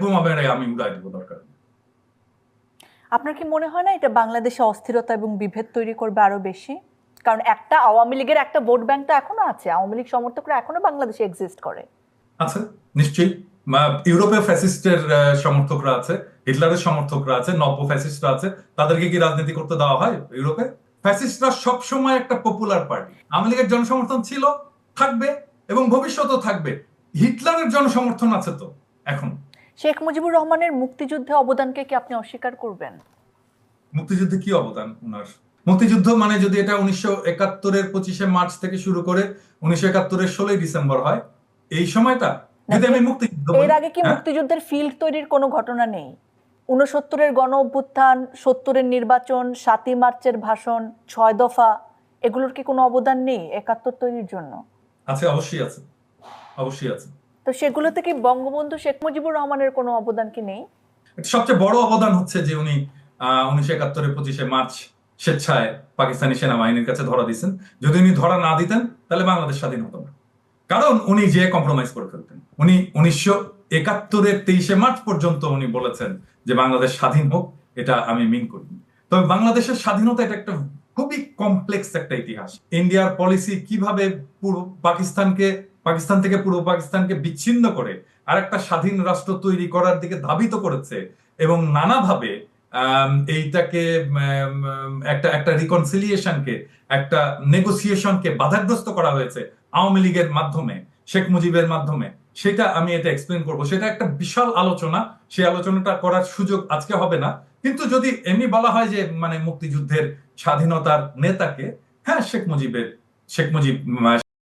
বোমা মেরে আমি উড়াই দেবো দরকার আপনার কি মনে হয় না এটা বাংলাদেশে অস্থিরতা এবং বিভেদ তৈরি করবে আরও বেশি? কারণ একটা আওয়ামী লীগের একটা ভোট ব্যাংক তো এখনও আছে আওয়ামী লীগ সমর্থকরা এখনও বাংলাদেশে এক্সিস্ট করে। আছে নিশ্চয়ই। মা- ইউরোপে ফ্যাসিস্টের সমর্থকরা আছে হিটলারের সমর্থকরা আছে নব্য ফ্যাসিস্টরা আছে। তাদেরকে কি রাজনীতি করতে দেওয়া হয় ইউরোপে? ফ্যাসিস্টরা সবসময় একটা পপুলার পার্টি আওয়ামী লীগের জনসমর্থন ছিল থাকবে এবং ভবিষ্যতেও থাকবে। হিটলারের জনসমর্থন আছে তো এখন। শেখ মুজিবুর রহমানের মুক্তিযুদ্ধে অবদানকে কি আপনি অস্বীকার করবেন? মুক্তিযুদ্ধে কি অবদান ওনার? মুক্তিযুদ্ধ মানে যদি এটা উনিশশো একাত্তরের পঁচিশে মার্চ থেকে শুরু করে উনিশশো একাত্তরের ষোলোই ডিসেম্বর হয় এই সময়টা যদি আমি মুক্তিযুদ্ধ এর আগে কি হ্যাঁ? মুক্তিযুদ্ধের ফিল্ড তৈরির কোনো ঘটনা নেই। উনসত্তরের গণ অভ্যুত্থান সত্তরের নির্বাচন সাতই মার্চের ভাষণ ছয় দফা এগুলোর কি কোনো অবদান নেই একাত্তর তৈরির জন্য? আছে অবশ্যই আছে। অবশ্যই আছে। তো সেগুলোতে কি বঙ্গবন্ধু শেখ মুজিবুর রহমানের কোনো অবদান কি নেই? সবচেয়ে বড় অবদান হচ্ছে যে উনি উনিশশো একাত্তরের পঁচিশে মার্চ স্বেচ্ছায় পাকিস্তানি সেনাবাহিনীর কাছে ধরা দিয়েছেন। যদি উনি ধরা না দিতেন, তাহলে বাংলাদেশ স্বাধীন হতো না। কারণ উনি যে কম্প্রোমাইজ করে ফেলতেন। উনি উনিশশো একাত্তরের তেইশে মার্চ পর্যন্ত উনি বলেছেন যে বাংলাদেশ স্বাধীন হোক, এটা আমি মিন করি। তবে বাংলাদেশের স্বাধীনতা এটা একটা খুবই কমপ্লেক্স একটা ইতিহাস। ইন্ডিয়ার পলিসি কীভাবে পুরো পাকিস্তানকে পাকিস্তান থেকে পুরো পাকিস্তানকে বিচ্ছিন্ন করে আর একটা স্বাধীন রাষ্ট্র তৈরি করার দিকে ধাবিত করেছে এবং নানাভাবে এইটাকে একটা একটা রিকনসিলিয়েশনকে একটা নেগোসিয়েশনকে বাধাগ্রস্ত করা হয়েছে আওয়ামী লীগের মাধ্যমে, শেখ মুজিবের মাধ্যমে। সেটা আমি এটা এক্সপ্লেন করব। সেটা একটা বিশাল আলোচনা। সেই আলোচনাটা করার সুযোগ আজকে হবে না। কিন্তু যদি এমনি বলা হয় যে মানে মুক্তিযুদ্ধের স্বাধীনতার নেতাকে হ্যাঁ শেখ মুজিবের, শেখ মুজিব